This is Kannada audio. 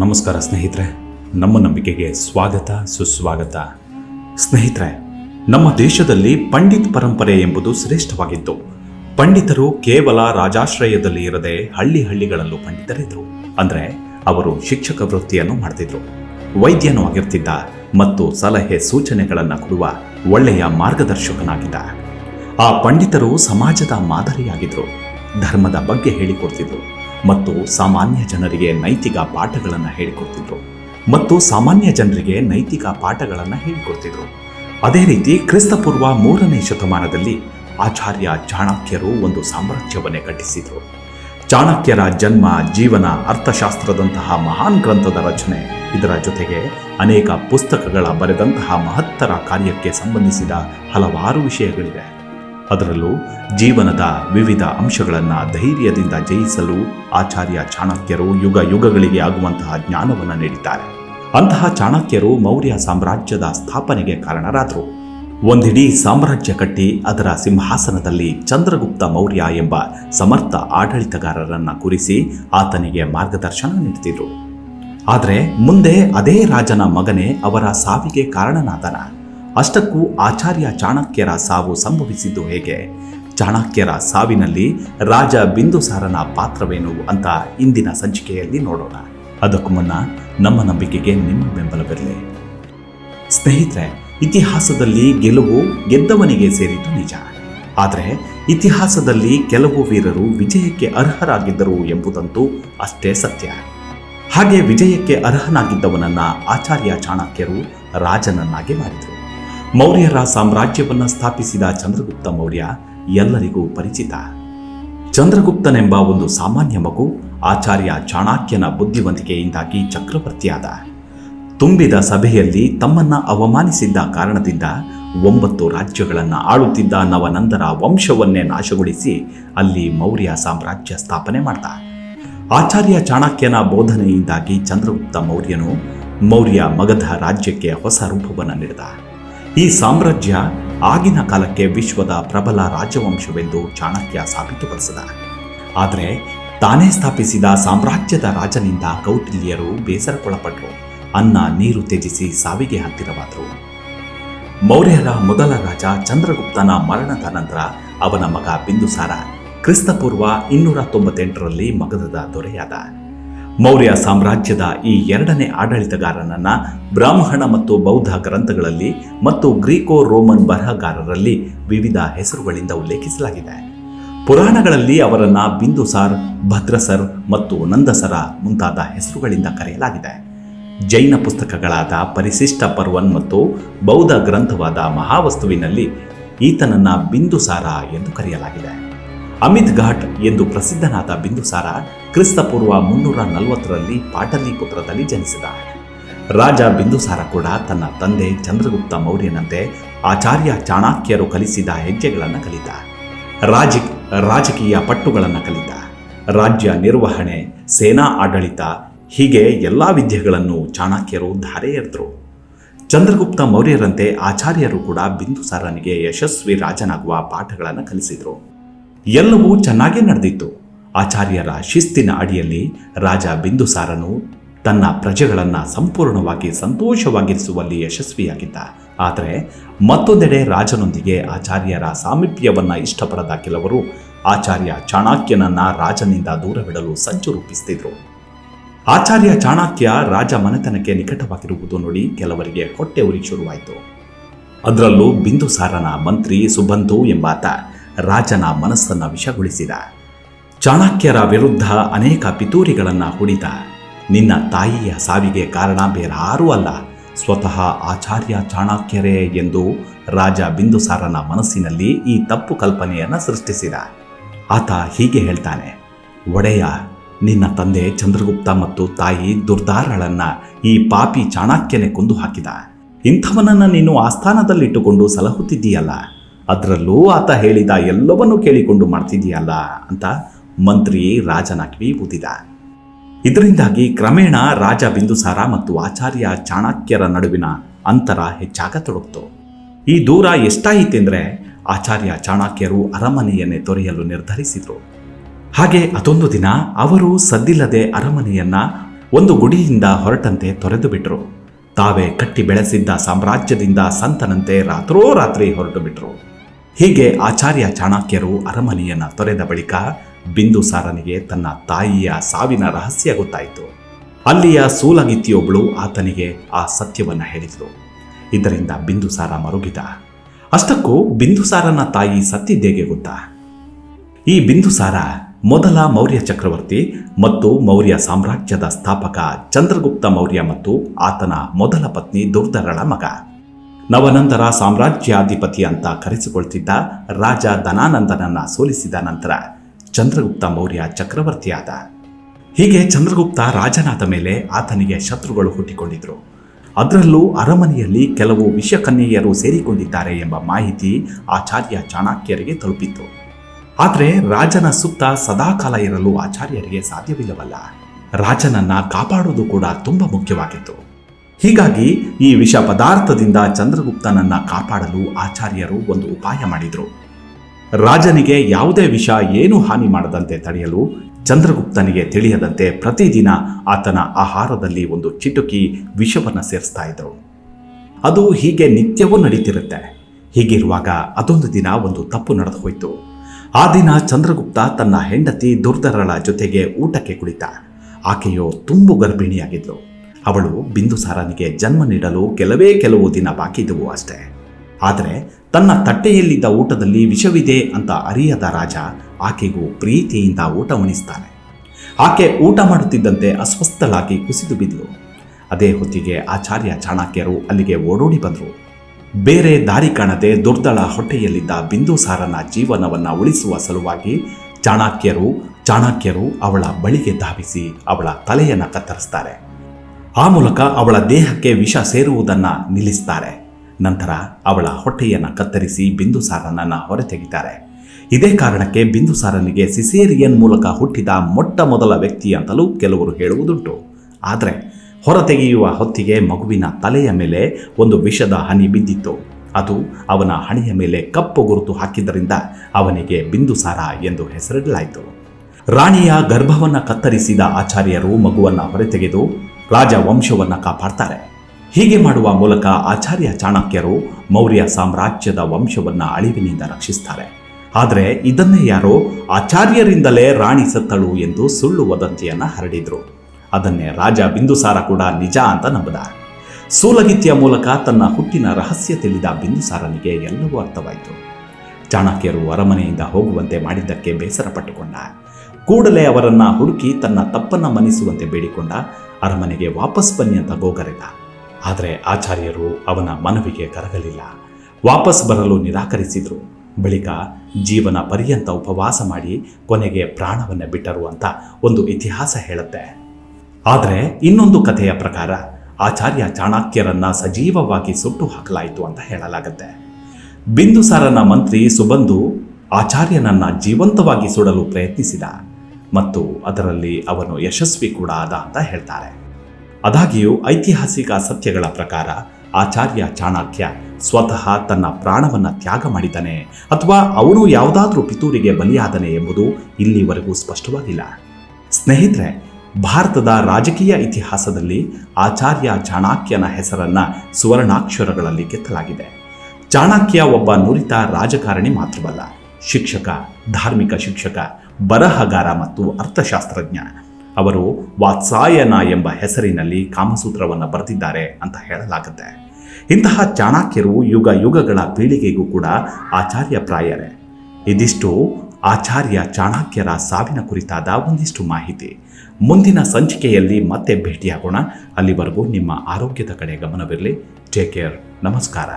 ನಮಸ್ಕಾರ ಸ್ನೇಹಿತರೆ, ನಮ್ಮ ನಂಬಿಕೆಗೆ ಸ್ವಾಗತ, ಸುಸ್ವಾಗತ. ಸ್ನೇಹಿತರೆ, ನಮ್ಮ ದೇಶದಲ್ಲಿ ಪಂಡಿತ್ ಪರಂಪರೆ ಎಂಬುದು ಶ್ರೇಷ್ಠವಾಗಿತ್ತು. ಪಂಡಿತರು ಕೇವಲ ರಾಜಾಶ್ರಯದಲ್ಲಿ ಇರದೆ ಹಳ್ಳಿ ಹಳ್ಳಿಗಳಲ್ಲೂ ಪಂಡಿತರಿದ್ರು ಅಂದರೆ, ಅವರು ಶಿಕ್ಷಕ ವೃತ್ತಿಯನ್ನು ಮಾಡ್ತಿದ್ರು. ವೈದ್ಯನೂ ಆಗಿರ್ತಿದ್ದ ಮತ್ತು ಸಲಹೆ ಸೂಚನೆಗಳನ್ನು ಕೊಡುವ ಒಳ್ಳೆಯ ಮಾರ್ಗದರ್ಶಕನಾಗಿದ್ದ. ಆ ಪಂಡಿತರು ಸಮಾಜದ ಮಾದರಿಯಾಗಿದ್ರು. ಧರ್ಮದ ಬಗ್ಗೆ ಹೇಳಿಕೊಡ್ತಿದ್ರು. ಮತ್ತು ಸಾಮಾನ್ಯ ಜನರಿಗೆ ನೈತಿಕ ಪಾಠಗಳನ್ನು ಹೇಳಿಕೊಡ್ತಿದ್ರು. ಮತ್ತು ಸಾಮಾನ್ಯ ಜನರಿಗೆ ನೈತಿಕ ಪಾಠಗಳನ್ನು ಹೇಳಿಕೊಡ್ತಿದ್ರು. ಅದೇ ರೀತಿ ಕ್ರಿಸ್ತಪೂರ್ವ ಮೂರನೇ ಶತಮಾನದಲ್ಲಿ ಆಚಾರ್ಯ ಚಾಣಕ್ಯರು ಒಂದು ಸಾಮ್ರಾಜ್ಯವನ್ನೇ ಕಟ್ಟಿಸಿದ್ರು. ಚಾಣಕ್ಯರ ಜನ್ಮ, ಜೀವನ, ಅರ್ಥಶಾಸ್ತ್ರದಂತಹ ಮಹಾನ್ ಗ್ರಂಥದ ರಚನೆ, ಇದರ ಜೊತೆಗೆ ಅನೇಕ ಪುಸ್ತಕಗಳ ಬರೆದಂತಹ ಮಹತ್ತರ ಕಾರ್ಯಕ್ಕೆ ಸಂಬಂಧಿಸಿದ ಹಲವಾರು ವಿಷಯಗಳಿವೆ. ಅದರಲ್ಲೂ ಜೀವನದ ವಿವಿಧ ಅಂಶಗಳನ್ನು ಧೈರ್ಯದಿಂದ ಜಯಿಸಲು ಆಚಾರ್ಯ ಚಾಣಕ್ಯರು ಯುಗ ಯುಗಗಳಿಗೆ ಆಗುವಂತಹ ಜ್ಞಾನವನ್ನು ನೀಡಿದ್ದಾರೆ. ಅಂತಹ ಚಾಣಕ್ಯರು ಮೌರ್ಯ ಸಾಮ್ರಾಜ್ಯದ ಸ್ಥಾಪನೆಗೆ ಕಾರಣರಾದರು. ಒಂದಿಡೀ ಸಾಮ್ರಾಜ್ಯ ಕಟ್ಟಿ ಅದರ ಸಿಂಹಾಸನದಲ್ಲಿ ಚಂದ್ರಗುಪ್ತ ಮೌರ್ಯ ಎಂಬ ಸಮರ್ಥ ಆಡಳಿತಗಾರರನ್ನು ಕುರಿಸಿ ಆತನಿಗೆ ಮಾರ್ಗದರ್ಶನ ನೀಡ್ತಿದ್ರು. ಆದರೆ ಮುಂದೆ ಅದೇ ರಾಜನ ಮಗನೇ ಅವರ ಸಾವಿಗೆ ಕಾರಣನಾದನ. ಅಷ್ಟಕ್ಕೂ ಆಚಾರ್ಯ ಚಾಣಕ್ಯರ ಸಾವು ಸಂಭವಿಸಿದ್ದು ಹೇಗೆ? ಚಾಣಕ್ಯರ ಸಾವಿನಲ್ಲಿ ರಾಜ ಬಿಂದುಸಾರನ ಪಾತ್ರವೇನು ಅಂತ ಇಂದಿನ ಸಂಚಿಕೆಯಲ್ಲಿ ನೋಡೋಣ. ಅದಕ್ಕೂ ಮುನ್ನ ನಮ್ಮ ನಂಬಿಕೆಗೆ ನಿಮ್ಮ ಬೆಂಬಲವಿರಲಿ. ಸ್ನೇಹಿತರೆ, ಇತಿಹಾಸದಲ್ಲಿ ಗೆಲುವು ಗೆದ್ದವನಿಗೆ ಸೇರಿದ್ದು ನಿಜ. ಆದರೆ ಇತಿಹಾಸದಲ್ಲಿ ಕೆಲವು ವೀರರು ವಿಜಯಕ್ಕೆ ಅರ್ಹರಾಗಿದ್ದರು ಎಂಬುದಂತೂ ಅಷ್ಟೇ ಸತ್ಯ. ಹಾಗೆ ವಿಜಯಕ್ಕೆ ಅರ್ಹನಾಗಿದ್ದವನನ್ನ ಆಚಾರ್ಯ ಚಾಣಕ್ಯರು ರಾಜನನ್ನಾಗಿ ಮಾಡಿದರು. ಮೌರ್ಯರ ಸಾಮ್ರಾಜ್ಯವನ್ನು ಸ್ಥಾಪಿಸಿದ ಚಂದ್ರಗುಪ್ತ ಮೌರ್ಯ ಎಲ್ಲರಿಗೂ ಪರಿಚಿತ. ಚಂದ್ರಗುಪ್ತನೆಂಬ ಒಂದು ಸಾಮಾನ್ಯ ಮಗು ಆಚಾರ್ಯ ಚಾಣಾಕ್ಯನ ಬುದ್ಧಿವಂತಿಕೆಯಿಂದಾಗಿ ಚಕ್ರವರ್ತಿಯಾದ. ತುಂಬಿದ ಸಭೆಯಲ್ಲಿ ತಮ್ಮನ್ನ ಅವಮಾನಿಸಿದ್ದ ಕಾರಣದಿಂದ ಒಂಬತ್ತು ರಾಜ್ಯಗಳನ್ನು ಆಳುತ್ತಿದ್ದ ನವನಂದರ ವಂಶವನ್ನೇ ನಾಶಗೊಳಿಸಿ ಅಲ್ಲಿ ಮೌರ್ಯ ಸಾಮ್ರಾಜ್ಯ ಸ್ಥಾಪನೆ ಮಾಡ್ದ. ಆಚಾರ್ಯ ಚಾಣಕ್ಯನ ಬೋಧನೆಯಿಂದಾಗಿ ಚಂದ್ರಗುಪ್ತ ಮೌರ್ಯನು ಮೌರ್ಯ ಮಗಧ ರಾಜ್ಯಕ್ಕೆ ಹೊಸ ರೂಪವನ್ನು ನೀಡಿದ. ಈ ಸಾಮ್ರಾಜ್ಯ ಆಗಿನ ಕಾಲಕ್ಕೆ ವಿಶ್ವದ ಪ್ರಬಲ ರಾಜವಂಶವೆಂದು ಚಾಣಕ್ಯ ಸಾಬೀತುಪಡಿಸಿದ. ಆದರೆ ತಾನೇ ಸ್ಥಾಪಿಸಿದ ಸಾಮ್ರಾಜ್ಯದ ರಾಜನಿಂದ ಕೌಟಿಲ್ಯರು ಬೇಸರಕ್ಕೊಳಪಟ್ಟರು ಅನ್ನ ನೀರು ತ್ಯಜಿಸಿ ಸಾವಿಗೆ ಹತ್ತಿರವಾದರು. ಮೌರ್ಯರ ಮೊದಲ ರಾಜ ಚಂದ್ರಗುಪ್ತನ ಮರಣದ ನಂತರ ಅವನ ಮಗ ಬಿಂದುಸಾರ ಕ್ರಿಸ್ತಪೂರ್ವ ಇನ್ನೂರ ತೊಂಬತ್ತೆಂಟರಲ್ಲಿ ಮಗಧದ ದೊರೆಯಾದ. ಮೌರ್ಯ ಸಾಮ್ರಾಜ್ಯದ ಈ ಎರಡನೇ ಆಡಳಿತಗಾರನನ್ನ ಬ್ರಾಹ್ಮಣ ಮತ್ತು ಬೌದ್ಧ ಗ್ರಂಥಗಳಲ್ಲಿ ಮತ್ತು ಗ್ರೀಕೋ ರೋಮನ್ ಬರಹಗಾರರಲ್ಲಿ ವಿವಿಧ ಹೆಸರುಗಳಿಂದ ಉಲ್ಲೇಖಿಸಲಾಗಿದೆ. ಪುರಾಣಗಳಲ್ಲಿ ಅವರನ್ನ ಬಿಂದುಸಾರ್, ಭದ್ರಸರ್ ಮತ್ತು ನಂದಸರ ಮುಂತಾದ ಹೆಸರುಗಳಿಂದ ಕರೆಯಲಾಗಿದೆ. ಜೈನ ಪುಸ್ತಕಗಳಾದ ಪರಿಶಿಷ್ಟ ಪರ್ವನ್ ಮತ್ತು ಬೌದ್ಧ ಗ್ರಂಥವಾದ ಮಹಾವಸ್ತುವಿನಲ್ಲಿ ಈತನನ್ನ ಬಿಂದುಸಾರ ಎಂದು ಕರೆಯಲಾಗಿದೆ. ಅಮಿತ್ ಘಾಟ್ ಎಂದು ಪ್ರಸಿದ್ಧನಾದ ಬಿಂದುಸಾರ ಕ್ರಿಸ್ತಪೂರ್ವ ಮುನ್ನೂರ ನಲವತ್ತರಲ್ಲಿ ಪಾಟಲಿಪುತ್ರದಲ್ಲಿ ಜನಿಸಿದ. ರಾಜ ಬಿಂದುಸಾರ ಕೂಡ ತನ್ನ ತಂದೆ ಚಂದ್ರಗುಪ್ತ ಮೌರ್ಯನಂತೆ ಆಚಾರ್ಯ ಚಾಣಾಕ್ಯರು ಕಲಿಸಿದ ಹೆಜ್ಜೆಗಳನ್ನು ಕಲಿತ. ರಾಜ, ರಾಜಕೀಯ ಪಟ್ಟುಗಳನ್ನು ಕಲಿತ. ರಾಜ್ಯ ನಿರ್ವಹಣೆ, ಸೇನಾ ಆಡಳಿತ, ಹೀಗೆ ಎಲ್ಲ ವಿದ್ಯೆಗಳನ್ನು ಚಾಣಕ್ಯರು ಧಾರೆ ಎರೆದರು. ಚಂದ್ರಗುಪ್ತ ಮೌರ್ಯರಂತೆ ಆಚಾರ್ಯರು ಕೂಡ ಬಿಂದುಸಾರನಿಗೆ ಯಶಸ್ವಿ ರಾಜನಾಗುವ ಪಾಠಗಳನ್ನು ಕಲಿಸಿದರು. ಎಲ್ಲವೂ ಚೆನ್ನಾಗೇ ನಡೆದಿತ್ತು. ಆಚಾರ್ಯರ ಶಿಸ್ತಿನ ಅಡಿಯಲ್ಲಿ ರಾಜ ಬಿಂದುಸಾರನು ತನ್ನ ಪ್ರಜೆಗಳನ್ನು ಸಂಪೂರ್ಣವಾಗಿ ಸಂತೋಷವಾಗಿರಿಸುವಲ್ಲಿ ಯಶಸ್ವಿಯಾಗಿದ್ದ. ಆದರೆ ಮತ್ತೊಂದೆಡೆ ರಾಜನೊಂದಿಗೆ ಆಚಾರ್ಯರ ಸಾಮೀಪ್ಯವನ್ನು ಇಷ್ಟಪಡದ ಕೆಲವರು ಆಚಾರ್ಯ ಚಾಣಕ್ಯನನ್ನ ರಾಜನಿಂದ ದೂರವಿಡಲು ಸಂಚು ರೂಪಿಸ್ತಿದ್ರು. ಆಚಾರ್ಯ ಚಾಣಕ್ಯ ರಾಜ ಮನೆತನಕ್ಕೆ ನಿಕಟವಾಗಿರುವುದು ನೋಡಿ ಕೆಲವರಿಗೆ ಹೊಟ್ಟೆ ಉರಿ ಶುರುವಾಯಿತು. ಅದರಲ್ಲೂ ಬಿಂದುಸಾರನ ಮಂತ್ರಿ ಸುಬಂಧು ಎಂಬಾತ ರಾಜನ ಮನಸ್ಸನ್ನು ವಿಷಗೊಳಿಸಿದ. ಚಾಣಕ್ಯರ ವಿರುದ್ಧ ಅನೇಕ ಪಿತೂರಿಗಳನ್ನು ಹುಡಿದ ನಿನ್ನ ತಾಯಿಯ ಸಾವಿಗೆ ಕಾರಣ ಬೇರಾರೂ ಅಲ್ಲ. ಸ್ವತಃ ಆಚಾರ್ಯ ಚಾಣಕ್ಯರೇ ಎಂದು ರಾಜ ಬಿಂದುಸಾರನ ಮನಸ್ಸಿನಲ್ಲಿ ಈ ತಪ್ಪು ಕಲ್ಪನೆಯನ್ನು ಸೃಷ್ಟಿಸಿದ. ಆತ ಹೀಗೆ ಹೇಳ್ತಾನೆ, ಒಡೆಯ, ನಿನ್ನ ತಂದೆ ಚಂದ್ರಗುಪ್ತ ಮತ್ತು ತಾಯಿ ದುರ್ದಾರಳನ್ನ ಈ ಪಾಪಿ ಚಾಣಕ್ಯನೇ ಕೊಂದು ಹಾಕಿದ. ಇಂಥವನನ್ನು ನೀನು ಆಸ್ಥಾನದಲ್ಲಿಟ್ಟುಕೊಂಡು ಸಲಹುತ್ತಿದ್ದೀಯಲ್ಲ. ಅದರಲ್ಲೂ ಆತ ಹೇಳಿದ ಎಲ್ಲವನ್ನೂ ಕೇಳಿಕೊಂಡು ಮಾಡ್ತಿದ್ದೀಯಲ್ಲ ಅಂತ ಮಂತ್ರಿ ರಾಜನ ಕಿವಿ ಊದಿದ ಇದರಿಂದಾಗಿ ಕ್ರಮೇಣ ರಾಜ ಬಿಂದುಸಾರ ಮತ್ತು ಆಚಾರ್ಯ ಚಾಣಕ್ಯರ ನಡುವಿನ ಅಂತರ ಹೆಚ್ಚಾಗತೊಡಗಿತು ಈ ದೂರ ಎಷ್ಟಾಯಿತೆಂದರೆ ಆಚಾರ್ಯ ಚಾಣಕ್ಯರು ಅರಮನೆಯನ್ನೇ ತೊರೆಯಲು ನಿರ್ಧರಿಸಿದರು. ಹಾಗೆ ಅದೊಂದು ದಿನ ಅವರು ಸದ್ದಿಲ್ಲದೆ ಅರಮನೆಯನ್ನ ಒಂದು ಗುಡಿಯಿಂದ ಹೊರಟಂತೆ ತೊರೆದು ಬಿಟ್ರು. ತಾವೇ ಕಟ್ಟಿ ಬೆಳೆಸಿದ್ದ ಸಾಮ್ರಾಜ್ಯದಿಂದ ಸಂತನಂತೆ ರಾತ್ರೋರಾತ್ರಿ ಹೊರಟು ಬಿಟ್ರು. ಹೀಗೆ ಆಚಾರ್ಯ ಚಾಣಕ್ಯರು ಅರಮನೆಯನ್ನು ತೊರೆದ ಬಳಿಕ ಬಿಂದುಸಾರನಿಗೆ ತನ್ನ ತಾಯಿಯ ಸಾವಿನ ರಹಸ್ಯ ಗೊತ್ತಾಯಿತು. ಅಲ್ಲಿಯ ಸೂಲಗಿತ್ತಿಯೊಬ್ಬಳು ಆತನಿಗೆ ಆ ಸತ್ಯವನ್ನು ಹೇಳಿದಳು ಇದರಿಂದ ಬಿಂದುಸಾರ ಮರುಗಿದ. ಅಷ್ಟಕ್ಕೂ ಬಿಂದುಸಾರನ ತಾಯಿ ಸತ್ತಿದ್ದೇಗೆ ಗೊತ್ತಾ. ಈ ಬಿಂದುಸಾರ ಮೊದಲ ಮೌರ್ಯ ಚಕ್ರವರ್ತಿ ಮತ್ತು ಮೌರ್ಯ ಸಾಮ್ರಾಜ್ಯದ ಸ್ಥಾಪಕ ಚಂದ್ರಗುಪ್ತ ಮೌರ್ಯ ಮತ್ತು ಆತನ ಮೊದಲ ಪತ್ನಿ ದುರ್ಧರಳ ಮಗ. ನವನಂತರ ಸಾಮ್ರಾಜ್ಯಾಧಿಪತಿ ಅಂತ ಕರೆಸಿಕೊಳ್ತಿದ್ದ ರಾಜ ಧನಾನಂದನನ್ನ ಸೋಲಿಸಿದ ನಂತರ ಚಂದ್ರಗುಪ್ತ ಮೌರ್ಯ ಚಕ್ರವರ್ತಿಯಾದ. ಹೀಗೆ ಚಂದ್ರಗುಪ್ತ ರಾಜನಾದ ಮೇಲೆ ಆತನಿಗೆ ಶತ್ರುಗಳು ಹುಟ್ಟಿಕೊಂಡಿದ್ರು. ಅದರಲ್ಲೂ ಅರಮನೆಯಲ್ಲಿ ಕೆಲವು ವಿಷಕನ್ಯೆಯರು ಸೇರಿಕೊಂಡಿದ್ದಾರೆ ಎಂಬ ಮಾಹಿತಿ ಆಚಾರ್ಯ ಚಾಣಕ್ಯರಿಗೆ ತಲುಪಿತ್ತು. ಆದರೆ ರಾಜನ ಸುತ್ತ ಸದಾಕಾಲ ಇರಲು ಆಚಾರ್ಯರಿಗೆ ಸಾಧ್ಯವಿಲ್ಲವಲ್ಲ. ರಾಜನನ್ನ ಕಾಪಾಡುವುದು ಕೂಡ ತುಂಬ ಮುಖ್ಯವಾಗಿತ್ತು. ಹೀಗಾಗಿ ಈ ವಿಷ ಪದಾರ್ಥದಿಂದ ಚಂದ್ರಗುಪ್ತನನ್ನ ಕಾಪಾಡಲು ಆಚಾರ್ಯರು ಒಂದು ಉಪಾಯ ಮಾಡಿದರು. ರಾಜನಿಗೆ ಯಾವುದೇ ವಿಷ ಏನು ಹಾನಿ ಮಾಡದಂತೆ ತಡೆಯಲು ಚಂದ್ರಗುಪ್ತನಿಗೆ ತಿಳಿಯದಂತೆ ಪ್ರತಿದಿನ ಆತನ ಆಹಾರದಲ್ಲಿ ಒಂದು ಚಿಟುಕಿ ವಿಷವನ್ನು ಸೇರಿಸ್ತಾ ಇದ್ದರು ಅದು ಹೀಗೆ ನಿತ್ಯವೂ ನಡೀತಿರುತ್ತೆ. ಹೀಗಿರುವಾಗ ಅದೊಂದು ದಿನ ಒಂದು ತಪ್ಪು ನಡೆದು ಹೋಯಿತು. ಆ ದಿನ ಚಂದ್ರಗುಪ್ತ ತನ್ನ ಹೆಂಡತಿ ದುರ್ಧರಳ ಜೊತೆಗೆ ಊಟಕ್ಕೆ ಕುಳಿತ. ಆಕೆಯು ತುಂಬು ಗರ್ಭಿಣಿಯಾಗಿದ್ಲು. ಅವಳು ಬಿಂದುಸಾರನಿಗೆ ಜನ್ಮ ನೀಡಲು ಕೆಲವೇ ಕೆಲವು ದಿನ ಬಾಕಿದವು ಅಷ್ಟೇ. ಆದರೆ ತನ್ನ ತಟ್ಟೆಯಲ್ಲಿದ್ದ ಊಟದಲ್ಲಿ ವಿಷವಿದೆ ಅಂತ ಅರಿಯದ ರಾಜ ಆಕೆಗೂ ಪ್ರೀತಿಯಿಂದ ಊಟ ಉಣಿಸ್ತಾನೆ. ಆಕೆ ಊಟ ಮಾಡುತ್ತಿದ್ದಂತೆ ಅಸ್ವಸ್ಥಳಾಗಿ ಕುಸಿದು ಬಿದ್ದಳು ಅದೇ ಹೊತ್ತಿಗೆ ಆಚಾರ್ಯ ಚಾಣಕ್ಯರು ಅಲ್ಲಿಗೆ ಓಡೋಡಿ ಬಂದರು. ಬೇರೆ ದಾರಿ ಕಾಣದೆ ದುರ್ದಳ ಹೊಟ್ಟೆಯಲ್ಲಿದ್ದ ಬಿಂದುಸಾರನ ಜೀವನವನ್ನು ಉಳಿಸುವ ಸಲುವಾಗಿ ಚಾಣಕ್ಯರು ಚಾಣಕ್ಯರು ಅವಳ ಬಳಿಗೆ ಧಾವಿಸಿ ಅವಳ ತಲೆಯನ್ನು ಕತ್ತರಿಸ್ತಾರೆ. ಆ ಮೂಲಕ ಅವಳ ದೇಹಕ್ಕೆ ವಿಷ ಸೇರುವುದನ್ನು ನಿಲ್ಲಿಸ್ತಾರೆ. ನಂತರ ಅವಳ ಹೊಟ್ಟೆಯನ್ನು ಕತ್ತರಿಸಿ ಬಿಂದುಸಾರನನ್ನು ಹೊರತೆಗಿತಾರೆ ಇದೇ ಕಾರಣಕ್ಕೆ ಬಿಂದುಸಾರನಿಗೆ ಸಿಸೇರಿಯನ್ ಮೂಲಕ ಹುಟ್ಟಿದ ಮೊಟ್ಟ ಮೊದಲ ವ್ಯಕ್ತಿ ಅಂತಲೂ ಕೆಲವರು ಹೇಳುವುದುಂಟು. ಆದರೆ ಹೊರತೆಗೆಯುವ ಹೊತ್ತಿಗೆ ಮಗುವಿನ ತಲೆಯ ಮೇಲೆ ಒಂದು ವಿಷದ ಹನಿ ಬಿದ್ದಿತ್ತು. ಅದು ಅವನ ಹಣೆಯ ಮೇಲೆ ಕಪ್ಪು ಗುರುತು ಹಾಕಿದ್ದರಿಂದ ಅವನಿಗೆ ಬಿಂದುಸಾರ ಎಂದು ಹೆಸರಿಡಲಾಯಿತು. ರಾಣಿಯ ಗರ್ಭವನ್ನು ಕತ್ತರಿಸಿದ ಆಚಾರ್ಯರು ಮಗುವನ್ನು ಹೊರತೆಗೆದು ರಾಜ ವಂಶವನ್ನ ಕಾಪಾಡ್ತಾರೆ. ಹೀಗೆ ಮಾಡುವ ಮೂಲಕ ಆಚಾರ್ಯ ಚಾಣಕ್ಯರು ಮೌರ್ಯ ಸಾಮ್ರಾಜ್ಯದ ವಂಶವನ್ನ ಅಳಿವಿನಿಂದ ರಕ್ಷಿಸ್ತಾರೆ. ಆದರೆ ಇದನ್ನೇ ಯಾರೋ ಆಚಾರ್ಯರಿಂದಲೇ ರಾಣಿ ಸತ್ತಳು ಎಂದು ಸುಳ್ಳು ವದಂತಿಯನ್ನು ಹರಡಿದರು. ಅದನ್ನೇ ರಾಜ ಬಿಂದುಸಾರ ಕೂಡ ನಿಜ ಅಂತ ನಂಬದ. ಸೂಲಗಿತ್ಯ ಮೂಲಕ ತನ್ನ ಹುಟ್ಟಿನ ರಹಸ್ಯ ತಿಳಿದ ಬಿಂದುಸಾರನಿಗೆ ಎಲ್ಲವೂ ಅರ್ಥವಾಯಿತು. ಚಾಣಕ್ಯರು ಅರಮನೆಯಿಂದ ಹೋಗುವಂತೆ ಮಾಡಿದ್ದಕ್ಕೆ ಬೇಸರ ಪಟ್ಟುಕೊಂಡ ಕೂಡಲೇ ಅವರನ್ನು ಹುಡುಕಿ ತನ್ನ ತಪ್ಪನ್ನ ಮನಿಸುವಂತೆ ಬೇಡಿಕೊಂಡ ಅರಮನೆಗೆ ವಾಪಸ್ ಬನ್ನಿ ಅಂತ ಗೋಗರೆದ ಆದರೆ ಆಚಾರ್ಯರು ಅವನ ಮನವಿಗೆ ಕರಗಲಿಲ್ಲ. ವಾಪಸ್ ಬರಲು ನಿರಾಕರಿಸಿದರು. ಬಳಿಕ ಜೀವನ ಪರ್ಯಂತ ಉಪವಾಸ ಮಾಡಿ ಕೊನೆಗೆ ಪ್ರಾಣವನ್ನು ಬಿಟ್ಟರು ಅಂತ ಒಂದು ಇತಿಹಾಸ ಹೇಳುತ್ತೆ. ಆದರೆ ಇನ್ನೊಂದು ಕಥೆಯ ಪ್ರಕಾರ ಆಚಾರ್ಯ ಚಾಣಾಕ್ಯರನ್ನ ಸಜೀವವಾಗಿ ಸುಟ್ಟು ಹಾಕಲಾಯಿತು ಅಂತ ಹೇಳಲಾಗುತ್ತೆ. ಬಿಂದುಸಾರನ ಮಂತ್ರಿ ಸುಬಂಧು ಆಚಾರ್ಯನನ್ನ ಜೀವಂತವಾಗಿ ಸುಡಲು ಪ್ರಯತ್ನಿಸಿದ. ಮತ್ತು ಅದರಲ್ಲಿ ಅವನು ಯಶಸ್ವಿ ಕೂಡ ಆದ ಅಂತ ಹೇಳ್ತಾರೆ. ಅದಾಗಿಯೂ ಐತಿಹಾಸಿಕ ಸತ್ಯಗಳ ಪ್ರಕಾರ ಆಚಾರ್ಯ ಚಾಣಕ್ಯ ಸ್ವತಃ ತನ್ನ ಪ್ರಾಣವನ್ನ ತ್ಯಾಗ ಮಾಡಿದ್ದಾನೆ ಅಥವಾ ಅವನು ಯಾವುದಾದ್ರೂ ಪಿತೂರಿಗೆ ಬಲಿಯಾದನೆ ಎಂಬುದು ಇಲ್ಲಿವರೆಗೂ ಸ್ಪಷ್ಟವಾಗಿಲ್ಲ. ಸ್ನೇಹಿತರೆ, ಭಾರತದ ರಾಜಕೀಯ ಇತಿಹಾಸದಲ್ಲಿ ಆಚಾರ್ಯ ಚಾಣಕ್ಯನ ಹೆಸರನ್ನ ಸುವರ್ಣಾಕ್ಷರಗಳಲ್ಲಿ ಕೆತ್ತಲಾಗಿದೆ. ಚಾಣಕ್ಯ ಒಬ್ಬ ನುರಿತ ರಾಜಕಾರಣಿ ಮಾತ್ರವಲ್ಲ, ಶಿಕ್ಷಕ, ಧಾರ್ಮಿಕ ಶಿಕ್ಷಕ ಬರಹಗಾರ ಮತ್ತು ಅರ್ಥಶಾಸ್ತ್ರಜ್ಞ. ಅವರು ವಾತ್ಸಾಯನ ಎಂಬ ಹೆಸರಿನಲ್ಲಿ ಕಾಮಸೂತ್ರವನ್ನು ಬರೆದಿದ್ದಾರೆ ಅಂತ ಹೇಳಲಾಗುತ್ತೆ. ಇಂತಹ ಚಾಣಕ್ಯರು ಯುಗ ಯುಗಗಳ ಪೀಳಿಗೆಗೂ ಕೂಡ ಆಚಾರ್ಯ ಪ್ರಾಯರೇ ಇದಿಷ್ಟು ಆಚಾರ್ಯ ಚಾಣಕ್ಯರ ಸಾವಿನ ಕುರಿತಾದ ಒಂದಿಷ್ಟು ಮಾಹಿತಿ. ಮುಂದಿನ ಸಂಚಿಕೆಯಲ್ಲಿ ಮತ್ತೆ ಭೇಟಿಯಾಗೋಣ. ಅಲ್ಲಿವರೆಗೂ ನಿಮ್ಮ ಆರೋಗ್ಯದ ಕಡೆ ಗಮನವಿರಲಿ. ಟೇಕ್ ಕೇರ್ ನಮಸ್ಕಾರ.